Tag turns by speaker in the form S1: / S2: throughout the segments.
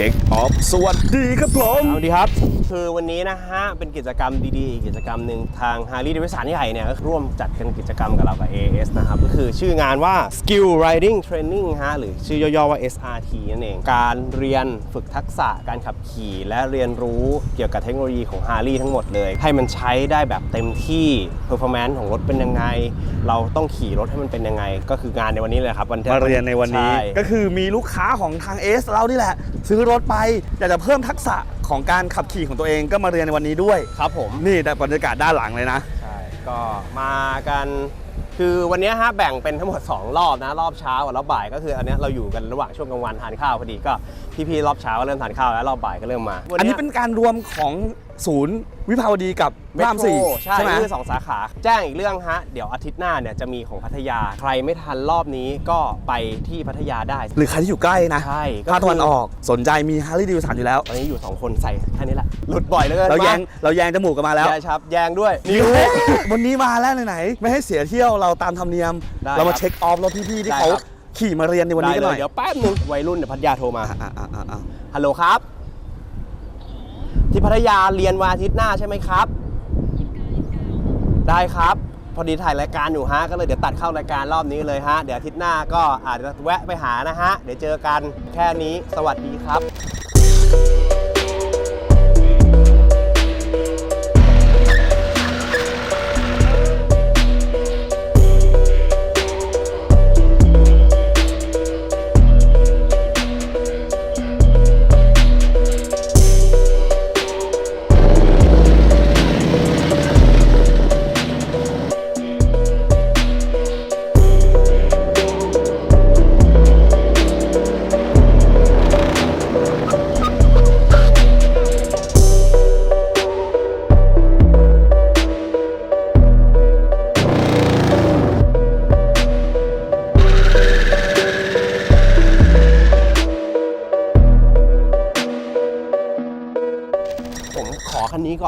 S1: ช็คออฟสวัสดีครับผม
S2: สวัสดีครับ คือวันนี้นะฮะ เป็นกิจกรรมดีๆ กิจกรรมหนึ่งทาง Harley Davidson ใหญ่เนี่ยก็ร่วมจัดกันกิจกรรมกับเรากับ AS นะครับ ก็คือชื่องานว่า Skill Riding Training ฮะ หรือชื่อย่อๆว่า SRT นั่นเอง การเรียนฝึกทักษะการขับขี่และเรียนรู้เกี่ยวกับเทคโนโลยีของ Harley ทั้งหมดเลย ให้มันใช้ได้แบบเต็มที่ performance ของรถเป็นยังไง เราต้องขี่รถให้มันเป็นยังไง ก็คืองานในวันนี้เลยครับวันที่
S1: มาเรียนในวันนี้
S2: ใช่
S1: ก็คือมีลูกค้าของทางเอสเรานี่แหละซื้อรถไป อยากจะเพิ่มทักษะของการขับขี่ของตัวเองก็มาเรียนในวันนี้ด้วย
S2: ครับผม
S1: นี่แต่บรรยากาศด้านหลังเลยนะ
S2: ใช่ ก็มากันคือวันนี้ฮะแบ่งเป็นทั้งหมด 2 รอบนะ รอบเช้ากับรอบบ่ายก็คืออันเนี้ยเราอยู่กันระหว่างช่วงกลางวันทานข้าวพอดีก็พี่ๆรอบเช้าก็เริ่มทานข้าวแล้วรอบบ่ายก็เริ่มมา
S1: อันนี้เป็นการรวมของ ศูนย์วิภาวดีกับพ
S2: เม
S1: ระราม
S2: โทร
S1: สี่
S2: ใช่
S1: ใช่ไหม
S2: คือสองสาขา แจ้งอีกเรื่องฮะ เดี๋ยวอาทิตย์หน้าเนี่ยจะมีของพัทยา ใครไม่ทันรอบนี้ก็ไปที่พัทยาได้
S1: หรือใครที่อยู่ใกล้นะ
S2: ใช่ก็คือ
S1: ภาคตะวันออกสนใจมีฮาร์ลีดิวสันอยู่แล้ว
S2: ตอนนี้อยู่ 2 คนใส่แค่นี้แหละ หลุดบ่อยเหลือเกิน
S1: เราแยง
S2: ม
S1: เราแยงจมูกกันมาแล้ว
S2: ใช่ครับแยงด้วย
S1: นิววันนี้มาแล้วไหนๆไม่ให้เสียเที่ยวเราตามธรรมเนียม
S2: ได้
S1: เรามา
S2: ครับ
S1: เช็คออฟรถพี่ๆที่
S2: ได้
S1: เขา
S2: ครับ
S1: ขี่มาเรียนในวันนี้กันห
S2: ได้
S1: น่
S2: เล
S1: อย
S2: เดี๋ยวแป๊บนึงวัยรุ่นเดี๋ยวพัทยาโทรมา
S1: อะอะอะอะอะ
S2: ฮัลโหลครับ ที่พัทยาเรียนวันอาทิตย์หน้าใช่ไหมครับ ได้ครับ พอดีถ่ายรายการอยู่ฮะ ก็เลยเดี๋ยวตัดเข้ารายการรอบนี้เลยฮะ เดี๋ยวอาทิตย์หน้าก็อาจจะแวะไปหานะฮะ เดี๋ยวเจอกันแค่นี้ สวัสดีครับ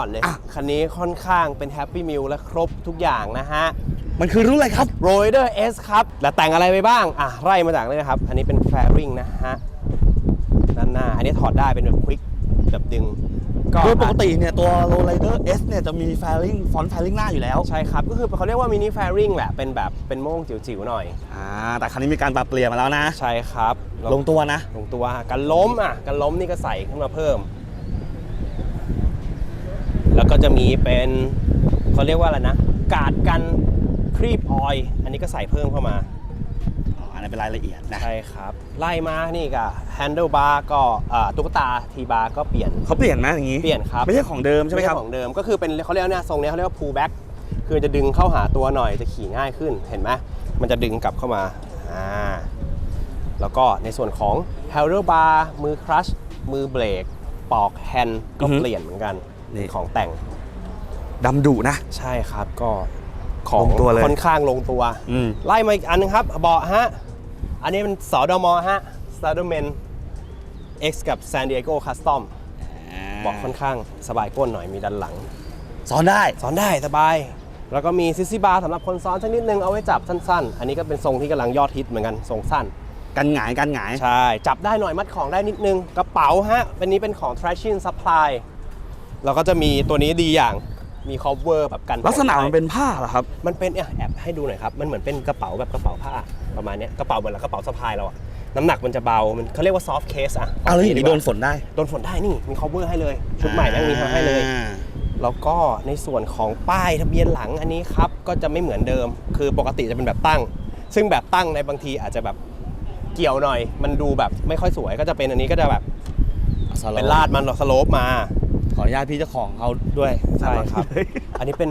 S2: อคันนี้ก่อนเลย คันนี้ค่อนข้างเป็นแฮปปี้มิลและครบทุกอย่างนะฮะ
S1: มันคือรุ่นอะไรครับ
S2: โรยเดอร์เอสครับแล้วแต่งอะไรไปบ้าง อะ ไล่มาจากเลยนะครับ อันนี้เป็นแฟริงนะฮะ ด้านหน้า อันนี้ถอดได้เป็นแบบควิกแบบดึงก็
S1: โดยปกติเนี่ยตัว Low Rider S เนี่ยจะมี fairing front fairing หน้าอยู่แล้ว
S2: ใช่ครับ ก็คือเขาเรียกว่ามินิแฟริงแหละ เป็นแบบเป็นโม่งจิ๋วๆหน่อย
S1: อ่า แต่คันนี้มีการปรับเปลี่ยนมาแล้วนะ
S2: ใช่ครับแว
S1: ลงตัวนะ
S2: ลงตัว กันล้มอะ กันล้มนี่ก็ใส่ขึ้นมาเพิ่ม แล้วก็จะมีเป็นเขาเรียกว่าอะไรนะ กาดกันครีบออยล์อันนี้ก็ใส่เพิ่มเข้ามา
S1: อ๋ออันนั้นเป็นรายละเอียดนะ
S2: ใช่ครับ ไล่มานี่ก็แฮนเดิลบาร์ก็อ่าตุ๊กตาทีบาร์ก็เปลี่ยน
S1: เขาเปลี่ยนไหมอย่างนี้
S2: เปลี่ยนครับ
S1: ไม่ใช่ของเดิมใช่ไหมครับ
S2: ของเดิมก็คือเป็นเขาเรียกว่าเนี่ยทรงเนี้ยเขาเรียกว่า pull back คือจะดึงเข้าหาตัวหน่อยจะขี่ง่ายขึ้นเห็นไหมมันจะดึงกลับเข้ามาอ่าแล้วก็ในส่วนของ handle bar มือคลัชมือเบรกปอกแฮนด์ก็
S1: อือฮึ
S2: เปลี่ยนเหมือนกัน
S1: นี่
S2: นี่ของแต่ง
S1: ดำดุนะ
S2: ใช่ครับก็ของ
S1: ลงตัวเลย
S2: ค่อนข้างลงตัว
S1: อืม
S2: ไล่มาอีกอันนึงครับ เบาะฮะ อันนี้เป็นสอดมฮะ s t a r d e r m a n X กับ San Diego Custom เบาะค่อนข้างสบายก้นหน่อยมีด้านหลัง
S1: ซ้อนได้
S2: ซ้อนได้สบาย แล้วก็มีซิซี่บาร์สำหรับคนซ้อนสักนิดนึงเอาไว้จับสั้นๆ อันนี้ก็เป็นทรงที่กำลังยอดฮิตเหมือนกันทรงสั้น
S1: กันหงายกันหงาย
S2: ใช่ จับได้หน่อยมัดของได้นิดนึง กระเป๋าฮะเป็นนี้เป็นของ Trashing Supply แล้วก็จะมีตัวนี้ดีอย่างมี cover แบบกัน
S1: ลักษณะมันเป็นผ้าเหรอครับ
S2: มันเป็นเนี่ยแอบให้ดูหน่อยครับ มันเหมือนเป็นกระเป๋าแบบกระเป๋าผ้าประมาณเนี้ยกระเป๋าเหมือนกระเป๋าสะพายเราอะน้ำหนักมันจะเบา มันเขาเรียกว่า soft case อะ
S1: เอาแล้วอย่างนี้โดนฝนได้
S2: โดนฝนได้นี่ มี cover ให้เลย ชุดใหม่แม่งมีมาให้เลย
S1: อ่า
S2: แล้วก็ในส่วนของป้ายทะเบียนหลังอันนี้ครับ ก็จะไม่เหมือนเดิม คือปกติจะเป็นแบบตั้ง ซึ่งแบบตั้งในบางทีอาจจะแบบเกี่ยวหน่อย มันดูแบบไม่ค่อยสวย ก็จะเป็นอันนี้ก็จะแบบเป็นลาดมันสโลปมา
S1: ขออนุญาตพี่เจ้าของเขาด้วย
S2: ใช่ครับ อันนี้เป็น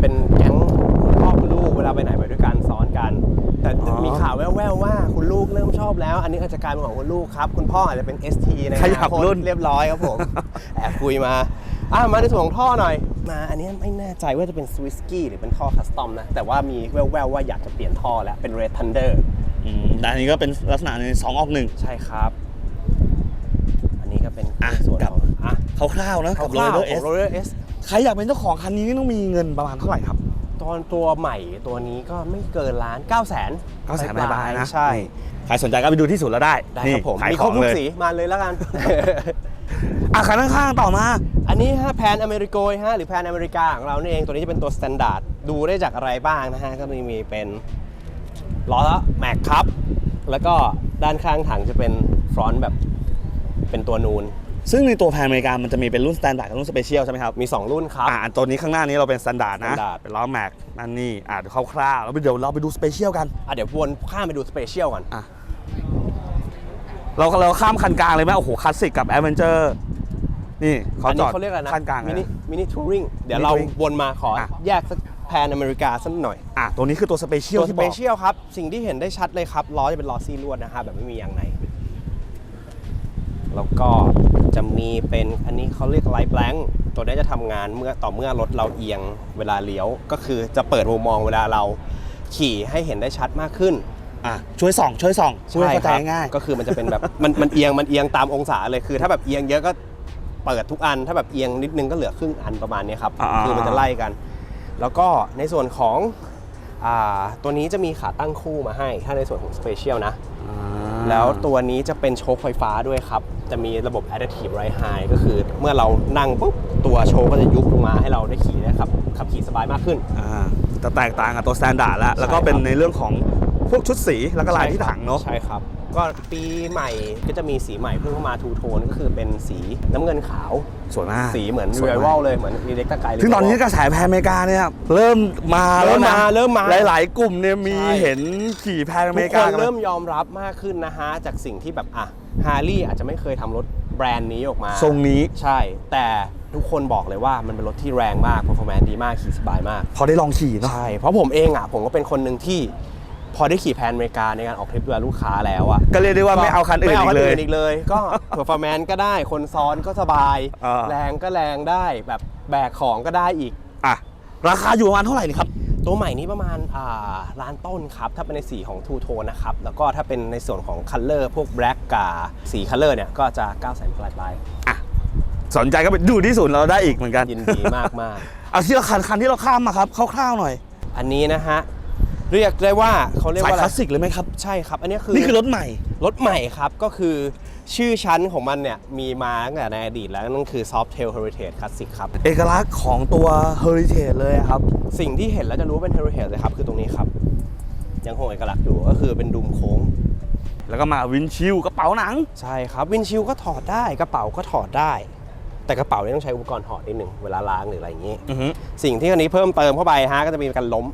S2: เป็นแก๊งคุณพ่อคุณลูกเวลาไปไหนไปด้วยกันซ้อนกัน แต่
S1: อ๋อ
S2: มีข่าวแว่วๆว่าคุณลูกเริ่มชอบแล้ว อันนี้อาจจะกลายเป็นของคุณลูกครับ คุณพ่ออาจจะเป็น ST ใน
S1: ขยับ
S2: อนาคต
S1: รุ่น
S2: เรียบร้อยครับผมแอบคุยมาอะมาในส่วนของท่อหน่อย มาอันนี้ไม่แน่ใจว่าจะเป็นสวิสกี้หรือเป็นท่อคัสตอมนะ แต่ว่ามีแว่วๆว่าอยากจะเปลี่ยนท่อแล้วเป็น Red Thunder
S1: อืมแต่อันนี้ก็เป็นลักษณะในสองออกหนึ่ง
S2: ใช่ครับ อันนี้ก็เป็น
S1: อะ
S2: ในส่วน
S1: กับ
S2: ของอะ
S1: คร่าวๆนะกับ
S2: คร่าว
S1: Roller
S2: ๆขอ
S1: S
S2: ง Roller S
S1: ใครอยากเป็นเจ้าของคันนี้นี่ต้องมีเงินประมาณเท่าไหร่ครับ
S2: ตอนตัวใหม่ตัวนี้ก็ไม่เกินล้าน9 0 0 0 0 0
S1: ก็แสนบายๆนะ
S2: ใช่
S1: ใครสนใจก็ไปดูที่ศูนย์เราได้
S2: ได้
S1: นี่
S2: ครับผม
S1: ขาย
S2: มี
S1: ข
S2: คร
S1: อบง
S2: ทุ
S1: เล
S2: ก
S1: ย
S2: สีมาเลยแล้วกัน
S1: อะคันข้างๆต่อมา
S2: อันนี้ฮะแพนอเมริโกยฮะหรือแพนอเมริกาของเรานี่เองตัวนี้จะเป็นตัวสแตนดาร์ดดูได้จากอะไรบ้างนะฮะก็มีเป็นล้อแม็กครับแล้วก็ด้านข้างถังจะเป็นฟรอนต์แบบเป็นตัวนูน
S1: ซึ่งในตัวแพนอเมริกามันจะมีเป็นรุ่นสแตนดาร์ดกับรุ่นสเปเชียลใช่ไหมครับ
S2: มี 2 รุ่นครับ
S1: อ่าอันตัวนี้ข้างหน้านี้เราเป็นสแตนดาร์ดนะ
S2: Standard
S1: เป็นล้อแม็กนั่นนี่อ่าเดี๋ยวคร่าวๆแล้วเดี๋ยวเราไปดูสเปเชียลกัน
S2: อะเดี๋ยววนข้ามไปดูสเปเชียลก่อน
S1: อะเราเราข้ามคันกลางเลยไหมโอ้โหคลาสสิกกับแอดเวนเจอร์นี่เขา
S2: อัน
S1: จ
S2: นี้
S1: อด
S2: เขาเรียกอะไรนะ
S1: คันกลางเล
S2: มิ
S1: ย
S2: นิ
S1: นะ
S2: มินิทัวริงเดี๋ยว
S1: Mini
S2: เรา
S1: Touring
S2: วนมาขออะ แยกสักแพนอเมริกาสักหน่อย
S1: อะตัวนี้คือตัวสเปเชียล
S2: ตัวส
S1: ที่บ
S2: เป
S1: อก
S2: เชียลครับ สิ่งที่เห็นได้ชัดเลยครับ ล้อจะเป็นล้อซี่ลวดนะฮะแบบไม่มียางใน แล้วก็จะมีเป็นอันนี้เขาเรียกไลท์แบงตัวนี้จะทำงานเมื่อต่อเมื่อรถเราเอียงเวลาเลี้ยว ก็คือจะเปิดมุมมองเวลาเราขี่ให้เห็นได้ชัดมากขึ้น
S1: อะช่วยส่องช่วยส่องช่วยเข้าใจ
S2: ครับ
S1: ง่าย
S2: ก็คือมันจะเป็นแบบมันมันเอียงมันเอียงตามองศาเลยคือถ้าแบบเอียงเยอะก็เปิดทุกอัน ถ้าแบบเอียงนิดนึงก็เหลือครึ่งอันประมาณนี้ครับ
S1: อ่า
S2: คือมันจะไล่กัน แล้วก็ในส่วนของอ่าตัวนี้จะมีขาตั้งคู่มาให้ ถ้าในส่วนของสเปเชียลนะ
S1: อ่า
S2: แล้วตัวนี้จะเป็นโชคไฟฟ้าด้วยครับ จะมีระบบ Adaptive Ride High ก็คือเมื่อเรานั่งปุ๊บตัวโชคก็จะยุบลงมาให้เราได้ขี่ได้ครับขับขี่สบายมากขึ้น
S1: อ่าจะแตกต่างกับตัวสแตนดาร์ดแล้ว แล้วก็
S2: ใช่ครับ
S1: เป็นในเรื่องของพวกชุดสีแล้วก็ลายที่ถังเนาะ
S2: ใช่ครับ ก็ปีใหม่ก็จะมีสีใหม่เพิ่งเข้ามาทูโทนก็คือเป็นสีน้ำเงินขาว
S1: สวยมาก
S2: สีเหมือน
S1: สวย
S2: r
S1: มาก
S2: i v a l เลยเหมือนอีเล็กตาไก
S1: ซึ่งตอนนี้กระแสแพนอเมริกาเนี่ยเริ่มมา
S2: เริ่
S1: แล้ว
S2: ม
S1: นะ
S2: มาเริ่มมา
S1: หลาย ๆ กลุ่มเนี่ยมี
S2: ใช่
S1: เห็นขี่แพนอเม
S2: ทุก
S1: ริ
S2: ค
S1: กานกัน
S2: เริ่มยอมรับมากขึ้นนะฮะ จากสิ่งที่แบบอะฮาร์ลีอาจจะไม่เคยทำรถแบรนด์นี้ออกมา
S1: ทรงนี้
S2: ใช่ แต่ทุกคนบอกเลยว่ามันเป็นรถที่แรงมาก performance ดีมากขี่สบายมาก
S1: พอได้ลองขี่เนาะ
S2: ใช่ เพราะผมเองอะผมก็เป็นคนหนึ่งที่ พอได้ขี่แพนอเมริกาในการออกทริปดูแลลูกค้าแล้วอะ
S1: ก็เรียกได้ว่าไม่เอาคันอื่น
S2: ไม่เอา
S1: อี
S2: คั
S1: ก
S2: น
S1: เลย
S2: อื่นอีกเลย ก็ performance ก็ได้คนซ้อนก็สบาย
S1: อ่า
S2: แรงก็แรงได้แบบแบกของก็ได้อีก
S1: อะราคาอยู่ประมาณเท่าไหร่นี่ครับ
S2: ตัวใหม่นี้ประมาณอ่าล้านต้นครับ ถ้าเป็นในสีของทูโทนนะครับ แล้วก็ถ้าเป็นในส่วนของคัลเลอร์พวกแบล็กกับสีคัลเลอร์เนี่ย ก็จะ9 0 0 0 0 0ปลายปลาย
S1: สนใจก็ไปดูที่ศูนย์เราได้อีกเหมือนกัน
S2: ยินดีมากมาก
S1: เอาที่เราคันคันที่เราข้ามมาครับคร่าวๆหน่อย
S2: ๆอันนี้นะฮะ เรียกได้ว่าเขาเรียก
S1: สาย
S2: ว่าอะ
S1: ค
S2: ไร
S1: ลาสสิกเลยไหมครับ
S2: ใช่ครับ อันนี้คือ
S1: นี่คือรถใหม่
S2: รถใหม่ครับก็คือชื่อชั้นของมันเนี่ยมีมาตั้งแต่ในอดีตแล้วนั่นคือ Softail Heritage Classic ครับ
S1: เอกลักษณ์ของตัว Heritage เลยอะครับ
S2: สิ่งที่เห็นแล้วจะรู้ว่าเป็น Heritage เลยครับคือตรงนี้ครับ ยังคงเอกลักษณ์อยู่ก็คือเป็นดุมโค้ง
S1: แล้วก็มาวินชิลกระเป๋าหนัง
S2: ใช่ครับวินชิลก็ถอดได้กระเป๋าก็ถอดได้ แต่กระเป๋านี่ต้องใช้อุปกรณ์ถอดนิดหนึ่งเวลาล้างหรืออะไรอย่างนี้
S1: อือฮึ
S2: สิ่งที่อันนี้เพิ่มเติมเข้าไปฮะก็จะมีการล้ม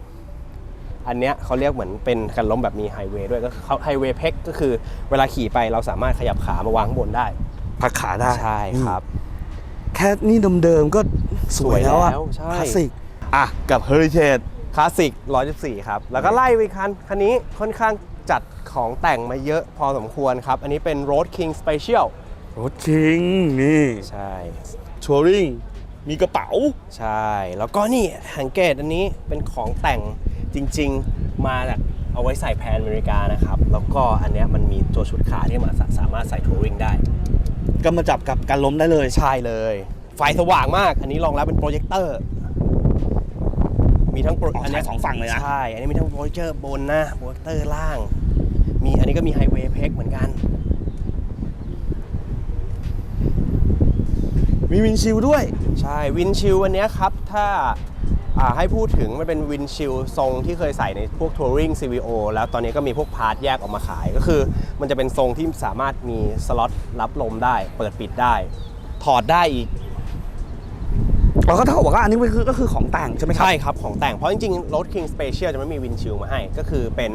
S2: อันเนี้ยเขาเรียกเหมือนเป็นการล้มแบบมีไฮเวย์ด้วยก็คือไฮเวย์เพ็กก็คือเวลาขี่ไปเราสามารถขยับขามาวางข้างบนได้
S1: พักขาได้
S2: ใช่ครับ
S1: แค่นี่เดิมๆก็สวยแล้วอะ
S2: สวยแล้วใช่
S1: คลาสสิกอะ กับ Heritage
S2: คลาสสิก114 ครับ แล้วก็ไล่ไปอีกคัน คันนี้ค่อนข้างจัดของแต่งมาเยอะพอสมควรครับ อันนี้เป็น Road King Special
S1: รถคิงนี่
S2: ใช่
S1: ทัวริงมีกระเป๋า
S2: ใช่ แล้วก็นี่สังเกตอันนี้เป็นของแต่ง จริง ๆ มาจากเอาไว้ใส่แพนอเมริกานะครับ แล้วก็อันเนี้ยมันมีตัวชุดขาที่มาสาสามารถใส่ทัวริงได้
S1: ก็มาจับกับการล้มได้เลย
S2: ใช่เลย ไฟสว่างมาก อันนี้รองรับเป็นโปรเจคเตอร์ มีทั้งโปร
S1: อ๋อใช้สองฝั่งเลยนะ
S2: ใช่ อันนี้มีทั้งโปรเจคเตอร์บนนะโปรเจคเตอร์ล่าง มีอันนี้ก็มีไฮเวย์เพ็กเหมือนกัน
S1: มีวินชิลด้วย
S2: ใช่ วินชิลอันเนี้ยครับ ถ้าอ่า ให้พูดถึงมันเป็นวินชิลทรงที่เคยใส่ในพวกทัวริง CVO แล้วตอนนี้ก็มีพวกพาร์ทแยกออกมาขายก็คือ มันจะเป็นทรงที่สามารถมีสล็อตรับลมได้ เปิดปิดได้ ถอดได้อีก
S1: เราก็เท่ากับว่าอันนี้มันคือก็คือของแต่งใช่ไหมครับ
S2: ใช่ครับ ของแต่งเพราะจริงๆรถ King Special จะไม่มีวินชิลมาให้ ก็คือเป็น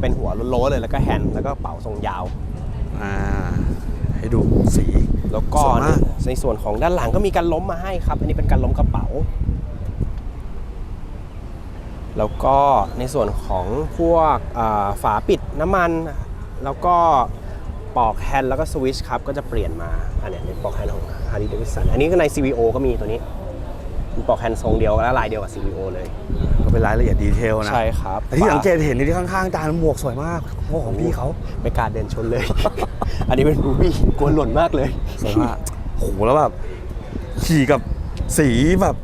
S2: เป็นหัวโล้นๆเลยแล้วก็แฮนด์แล้วก็เป๋าทรงยาว
S1: อ่าให้ดูสี
S2: แล้วก็
S1: สวยมาก
S2: ในส่วนของด้านหลังก็มีการล้มมาให้ครับ อันนี้เป็นการล้มกระเป๋า แล้วก็ในส่วนของพวกอ่าฝาปิดน้ำมัน แล้วก็ปลอกแฮนด์แล้วก็สวิตช์ครับก็จะเปลี่ยนมาอันเนี้ยเป็นปลอกแฮนด์ของ Harley Davidson อันนี้ก็ใน CVO ก็มีตัวนี้มีปลอกแฮนด์ทรงเดียวและลายเดียวกับ CVO เลย
S1: ก็เป็นรายละเอียดดีเทลนะ
S2: ใช่ครับ
S1: แต่ที่สังเกตเห็นในที่ข้างๆจานหมวกสวยมากโอ้ของพี่เขา
S2: ไม่กล้าเดินชนเลย อันนี้เป็นรูบี้กลัวหล่นมากเลย
S1: สวยมากโหแล้วแบบขี่กับสีแบบ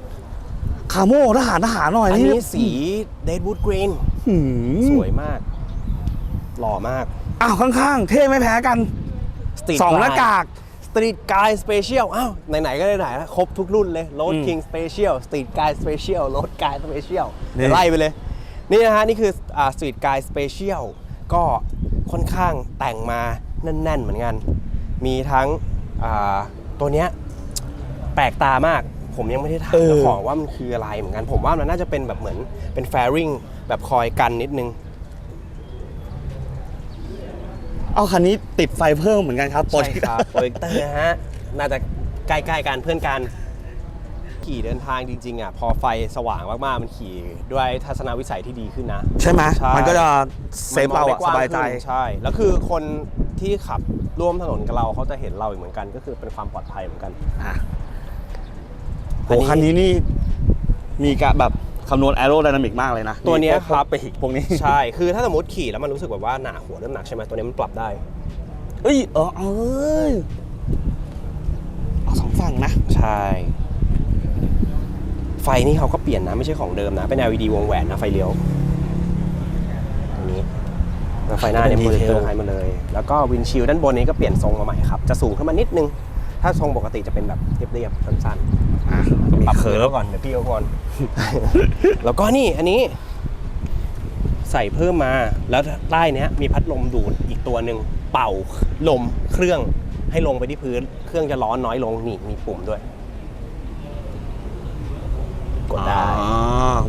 S1: คาโม่ทหารทหารหน่อย
S2: อัน
S1: นี่
S2: นี้สีเดดวูดกรีน
S1: หืม
S2: สวยมาก หล่อมาก
S1: อ้าวข้างๆ เท่ไม่แพ้กัน
S2: Street
S1: สองห
S2: Glide
S1: น้ากาก
S2: Street Guy Special อ้าวไหนๆก็ไหนๆแล้วครบทุกรุ่นเลย Road
S1: อืม
S2: King Special Street Guy Special Road Guy Special
S1: นี่
S2: เดี๋ยวไล่ไปเลย นี่นะฮะ นี่คืออ่า Street Guy Special ก็ค่อนข้างแต่งมาแน่น ๆ เหมือนกัน มีทั้งอ่าตัวเนี้ย แปลกตามาก ผมยังไม่ได้ถาม
S1: เออ
S2: เจ้าของว่ามันคืออะไรเหมือนกัน ผมว่ามันน่าจะเป็นแบบเหมือนเป็นแฟริงแบบคอยกันนิดนึง
S1: เอาคันนี้ติดไฟเพิ่มเหมือนกันครับโปร
S2: ใช่
S1: เจกต์
S2: ครับโปรเจคเตอร์นะฮะ น่าจะใกล้ๆกันเพื่อนกัน ขี่เดินทางจริงๆอะ พอไฟสว่างมากๆ มันขี่ด้วยทัศนวิสัยที่ดีขึ้นนะ
S1: ใช่ไหม
S2: ใช่
S1: มันก็จะเซฟเรา
S2: มันม
S1: อะ
S2: องได้กว้ง
S1: สบายใจ
S2: ขึ้นใช่ แล้วคือคนที่ขับร่วมถนนกับเราเขาจะเห็นเราอีกเหมือนกัน ก็คือเป็นความปลอดภัยเหมือนกัน
S1: อะ
S2: อัน
S1: โอ้
S2: นี้
S1: คันนี้นี่มีการแบบคำนวณแอโร d y นามิกมากเลยนะ
S2: ตัวเนี้ย
S1: มีพก
S2: ครับ
S1: ปีกพวกนี้
S2: ใช่ คือถ้าสมมติขี่แล้วมันรู้สึกแบบว่าหนาหัวเริ่มหนักใช่ไหมตัวนี้มันปรับได้
S1: เอ้ย เออเอ้ยเอาสองฝั่งนะ
S2: ใช่ ไฟนี่เขาก็เปลี่ยนนะ ไม่ใช่ของเดิมนะ เป็น LED วงแหวนนะไฟเลี้ยวอันนี้แล้วไฟหน้าเนี่ย
S1: เป็น
S2: โปรเจคเตอ
S1: detail
S2: ร์ให้มาเลย แล้วก็วินชิลด้านบนนี้ก็เปลี่ยนทรงมาใหม่ครับ จะสูงขึ้นมานิดนึง ถ้าทรงปกติจะเป็นแบบเรียบๆสั้น
S1: อะ
S2: ๆ
S1: มี
S2: ปรับ
S1: เคิ
S2: เคิ
S1: ร์
S2: ร์
S1: ฟ
S2: ฟก่อนเดี๋ยวพี่เอาก่อน แล้วก็นี่อันนี้ใส่เพิ่มมาแล้วใต้เนี้ยมีพัดลมดูดอีกตัวหนึ่งเป่าลมเครื่องให้ลงไปที่พื้น เครื่องจะร้อนน้อยลงนี่มีปุ่มด้วย กดได้
S1: อ๋อ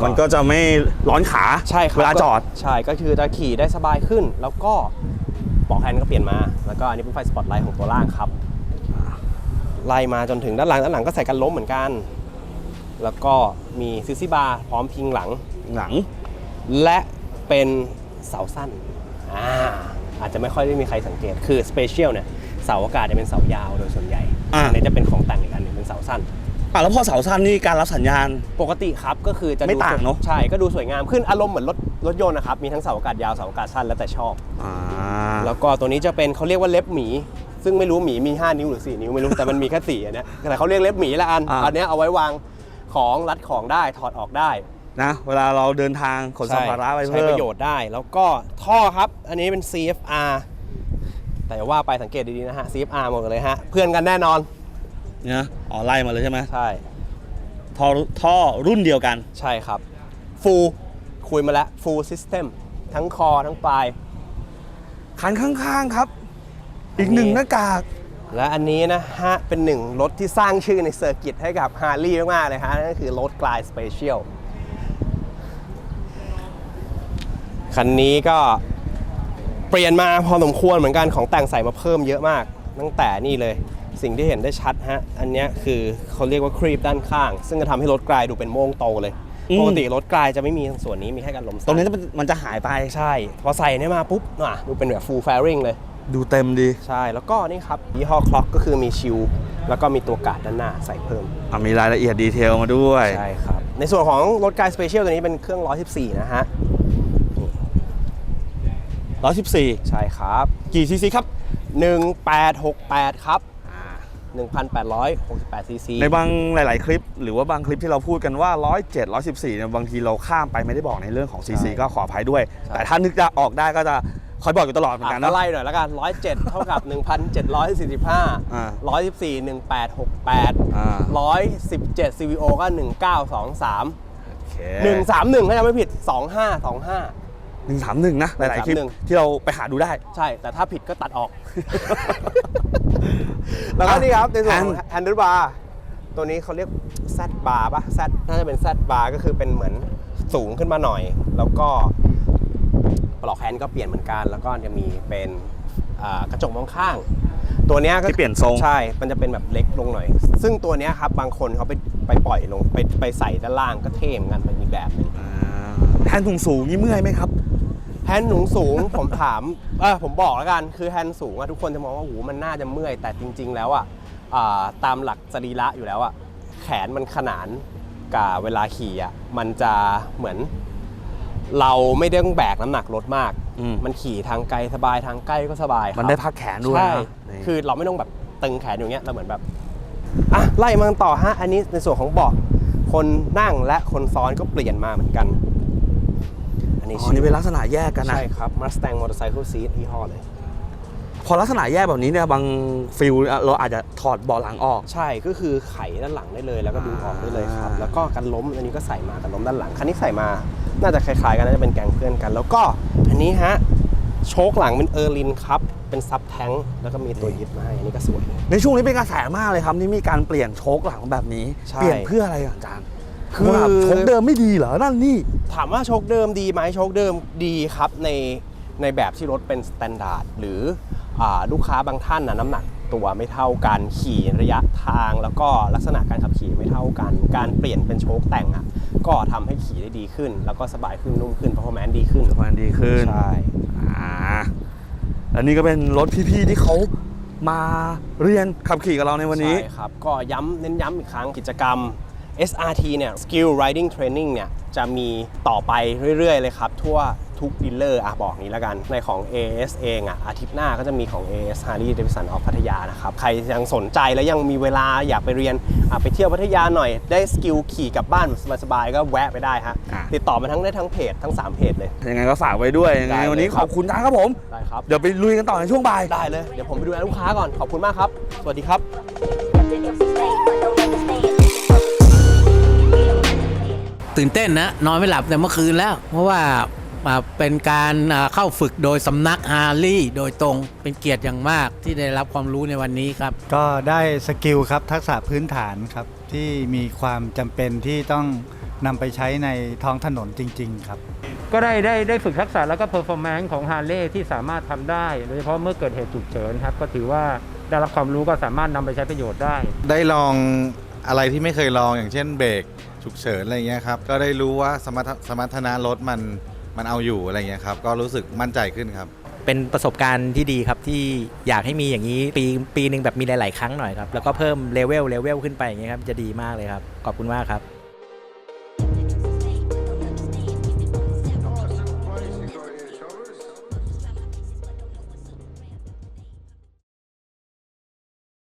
S1: มันก็จะไม่ร้อนขา
S2: ใช่ครับ
S1: เวลาจอด
S2: ก็ใช่ก็คือจะขี่ได้สบายขึ้น แล้วก็ปลอกแฮนด์ก็เปลี่ยนมา แล้วก็อันนี้เป็นไฟสปอตไลท์ของตัวล่างครับ ไล่มาจนถึงด้านหลังด้านหลังก็ใส่กันล้มเหมือนกัน แล้วก็มีซิซี่บาร์พร้อมพิงหลัง
S1: หลัง
S2: และเป็นเสาสั้นอ่าอาจจะไม่ค่อยได้มีใครสังเกตคือสเปเชียลเนี่ยเสาอากาศจะเป็นเสายาวโดยส่วนใหญ่
S1: อ่า
S2: อันนี้จะเป็นของแต่งอีกอันหนึ่งเป็นเสาสั้น
S1: อะแล้วพอเสาสั้นนี่การรับสัญญาณ
S2: ปกติครับก็คือจะ
S1: ไม่
S2: ดู
S1: ต่างเนอะ
S2: ใช่ก็ดูสวยงามขึ้นอารมณ์เหมือนรถรถยนต์นะครับมีทั้งเสาอากาศยาวเสาอากาศสั้นแล้วแต่ชอบ
S1: อ่า
S2: แล้วก็ตัวนี้จะเป็นเขาเรียกว่าเล็บหมี ซึ่งไม่รู้หมีมี 5 นิ้วหรือ 4 นิ้วไม่รู้แต่มันมีแค่4อันเนี้ยแต่เขาเรียกเล็บหมีละอัน
S1: อ่า
S2: อันเนี้ยเอาไว้วางของรัดของได้ถอดออกได้
S1: นะเวลาเราเดินทางขนสัมภาระไป
S2: ใช้
S1: เพิ่ม
S2: ประโยชน์ได้แล้วก็ท่อครับ อันนี้เป็น CFR แต่ว่าไปสังเกตดีๆนะฮะ CFR หมดเลยฮะเพื่อนกันแน่นอน
S1: เนี่ยอ๋อไล่มาเลยใช่ไหม
S2: ใช่
S1: ท่อท่อรุ่นเดียวกัน
S2: ใช่ครับฟูลคุยมาแล้วฟูลซิสเต็มทั้งคอทั้งปลาย
S1: คันข้างๆครับ อีกหนึ่งหน้ากาก
S2: และอันนี้นะฮะ เป็นหนึ่งรถที่สร้างชื่อในเซอร์กิตให้กับฮาร์ลีย์มากๆเลยฮะ นั่นก็คือรถกลายสเปเชียลคันนี้ก็เปลี่ยนมาพอสมควรเหมือนกันของแต่งใส่มาเพิ่มเยอะมาก ตั้งแต่นี่เลยสิ่งที่เห็นได้ชัดฮะ อันเนี้ยคือเขาเรียกว่าครีปด้านข้าง ซึ่งจะทำให้รถกลายดูเป็นโม่งโตเลย
S1: อืม
S2: ปกติรถกลายจะไม่มีส่วนนี้มีแค่กันลม
S1: ตรงนี้จะเป็นมันจะหายไป
S2: ใช่ พอใส่เนี่ยมาปุ๊บน่ะดูเป็นแบบ full fairing เลย
S1: ดูเต็มดี
S2: ใช่ แล้วก็นี่ครับยี่ห้อคล็อกก็คือมีชิลแล้วก็มีตัวการ์ดด้านหน้าใส่เพิ่ม
S1: อะมีรายละเอียดดีเทลมาด้วย
S2: ใช่ครับ ในส่วนของรถกายสเปเชียลตัวนี้เป็นเครื่อง 114 นะฮะ
S1: 114
S2: ใช่ครับ
S1: กี่ซีซีครับ
S2: 1868 ครับ 1,868ซีซี
S1: ในบางหลาย ๆ คลิป หรือว่าบางคลิปที่เราพูดกันว่า 107 114เนี่ยบางทีเราข้ามไปไม่ได้บอกในเรื่องของซีซี
S2: ใช่
S1: ก็ขออภัยด้วย
S2: ใช่
S1: แต่ถ้านึกจะออกได้ก็จะ คอยบอกอยู่ตลอดเหมือนกัน
S2: อะ
S1: นะ
S2: ก็ไล่หน่อยแล้วกัน107เท่ากับ1,745
S1: อ่า
S2: 114 1868
S1: อ่า
S2: 117 CVO ก็1923
S1: โอเค
S2: 131ถ้าจำไม่ผิด2525
S1: หนึ่งสามหนึ่งนะ หลาย ๆ คลิป
S2: 131
S1: ที่เราไปหาดูได้
S2: ใช่ แต่ถ้าผิดก็ตัดออก แล้วก็นี่ครับ ในส่วนของ
S1: Hand-
S2: handle bar ตัวนี้เขาเรียก Z bar ป่ะ Z น่าจะเป็น Z bar ก็คือเป็นเหมือนสูงขึ้นมาหน่อย แล้วก็ ปลอกแฮนด์ก็เปลี่ยนเหมือนกัน แล้วก็จะมีเป็นอ่ากระจกมองข้าง ตัวเนี้ยก็
S1: ที่เปลี่ยนทรง
S2: ใช่ มันจะเป็นแบบเล็กลงหน่อย ซึ่งตัวเนี้ยครับบางคนเขาไปไปปล่อยลงไปไปใส่ด้านล่างก็เท่เหมือนกันเป็นอีกแบบหนึง
S1: อ่าแฮนด์สูงสูงๆนี่เมื่อยไหมครับ
S2: แฮนด์สูงสูง ผมถามเออผมบอกแล้วกันคือแฮนด์สูงอะทุกคนจะมองว่าโอ้โหมันน่าจะเมื่อยแต่จริง ๆ แล้วอะอ่าตามหลักสรีระอยู่แล้วอะแขนมันขนานกับเวลาขี่อะมันจะเหมือน เราไม่ได้ต้องแบกน้ำหนักรถมาก
S1: อืม
S2: มันขี่ทางไกลสบายทางใกล้ก็สบายครับ
S1: มันได้พักแขนด้วย
S2: ใช่
S1: นะนี่
S2: คือเราไม่ต้องแบบตึงแขนอย่างเงี้ย เราเหมือนแบบ อะ ไล่มากันต่อฮะ อันนี้ในส่วนของเบาะ คนนั่งและคนซ้อนก็เปลี่ยนมาเหมือนกัน อันนี้
S1: อ๋อนี่เป็นลักษณะแยกกันนะ
S2: ใช่ครับ Mustang Motorcycle Seat ยี่ห้อเลย
S1: พ อลักษณะแยกแบบนี้เนี่ยบางฟิลเราอาจจะถอดเบาะหลังออก
S2: ใช่ก็คือไขด้านหลังได้เลย แล้วก็ดึงออกได้เลยครับ
S1: อ่า
S2: แล้วก็กันล้มอันนี้ก็ใส่มากันล้มด้านหลังคันนี้ใส่มา น่าจะคล้ายๆกันน่าจะเป็นแกงเพื่อนกัน แล้วก็อันนี้ฮะโชคหลังเป็นเออร์ลินครับเป็นซับแทงแล้วก็มีตัวยึดมาให้อันนี้ก็สวย
S1: ในช่วงนี้เป็นกระแสมากเลยครับที่มีการเปลี่ยนโชคหลังแบบนี้
S2: ใช่
S1: เปลี่ยนเพื่ออะไรอะอาจารย์
S2: คือ
S1: ว่าโชคเดิมไม่ดีเหรอนั่นนี่
S2: ถามว่าโชคเดิมดีไหมโชคเดิมดีครับในในแบบที่รถเป็นสแตนดาร์ดหรืออา ลูกค้าบางท่านนะน้ำหนักตัวไม่เท่ากันขี่ระยะทางแล้วก็ลักษณะการขับขี่ไม่เท่ากัน การเปลี่ยนเป็นโชคแต่งอะก็ทำให้ขี่ได้ดีขึ้น แล้วก็สบายขึ้นนุ่มขึ้น performance ดีขึ้น
S1: มันดีขึ้น
S2: ใช่
S1: อ่าอันนี้ก็เป็นรถพี่ๆที่เขามาเรียนขับขี่กับเราในวันนี้
S2: ใช่ครับ ก็ย้ำเน้นย้ำอีกครั้งกิจกรรม SRT เนี่ย Skill Riding Training เนี่ยจะมีต่อไปเรื่อยๆ เลยครับ ทั่ว ทุกดีลเลอร์อะบอกนี้แล้วกัน ในของ AS เองอะอาทิตย์หน้าก็จะมีของ AS Harley Davidson of พัทยานะครับ ใครยังสนใจและยังมีเวลาอยากไปเรียนอะไปเที่ยวพัทยาหน่อย ได้สกิลขี่กลับบ้านแบบสบายๆก็แวะไปได้ฮะ
S1: อะ
S2: ติดต่อมาทั้งได้ทั้งเพจทั้ง 3 เพจเลย
S1: ยังไงก็ฝากไว้ด้วยยังไง
S2: ได้เลย
S1: วันนี้
S2: ค
S1: ข
S2: รับ
S1: อบคุณนะครับผม
S2: ได้ครับ
S1: เดี๋ยวไปลุยกันต่อในช่วงบ่าย
S2: ได้เลย เดี๋ยวผมไปดูแลลูกค้าก่อน ขอบคุณมากครับ สวัสดีครับ
S3: ตื่นเต้นนะ นอนไม่หลับแต่เมื่อคืนแล้ว เพราะว่าอ่า เป็นการอ่าเข้าฝึกโดยสำนักฮาร์ลี่โดยตรงเป็นเกียรติอย่างมากที่ได้รับความรู้ในวันนี้ครับ
S4: ก็ได้สกิลครับทักษะพื้นฐานครับ ที่มีความจำเป็นที่ต้องนำไปใช้ในท้องถนนจริง ๆ ครับ
S5: ก็ได้ได้ได้ฝึกทักษะแล้วก็เพอร์ฟอร์แมนซ์ของฮาร์เลย์ที่สามารถทำได้โดยเฉพาะเมื่อเกิดเหตุฉุกเฉินครับ ก็ถือว่าได้รับความรู้ก็สามารถนำไปใช้ประโยชน์ได้
S6: ได้ลองอะไรที่ไม่เคยลองอย่างเช่นเบรกฉุกเฉินอะไรเงี้ยครับ ก็ได้รู้ว่าสมรรถสมรรถนะรถมัน มันเอาอยู่อะไรเงี้ยครับ ก็รู้สึกมั่นใจขึ้นครับ
S7: เป็นประสบการณ์ที่ดีครับที่อยากให้มีอย่างนี้ปีปีหนึ่งแบบมีหลาย ๆ ครั้งหน่อยครับ แล้วก็เพิ่มเลเวลเลเวลขึ้นไปอย่างเงี้ยครับจะดีมากเลยครับ ขอบคุณมากครับ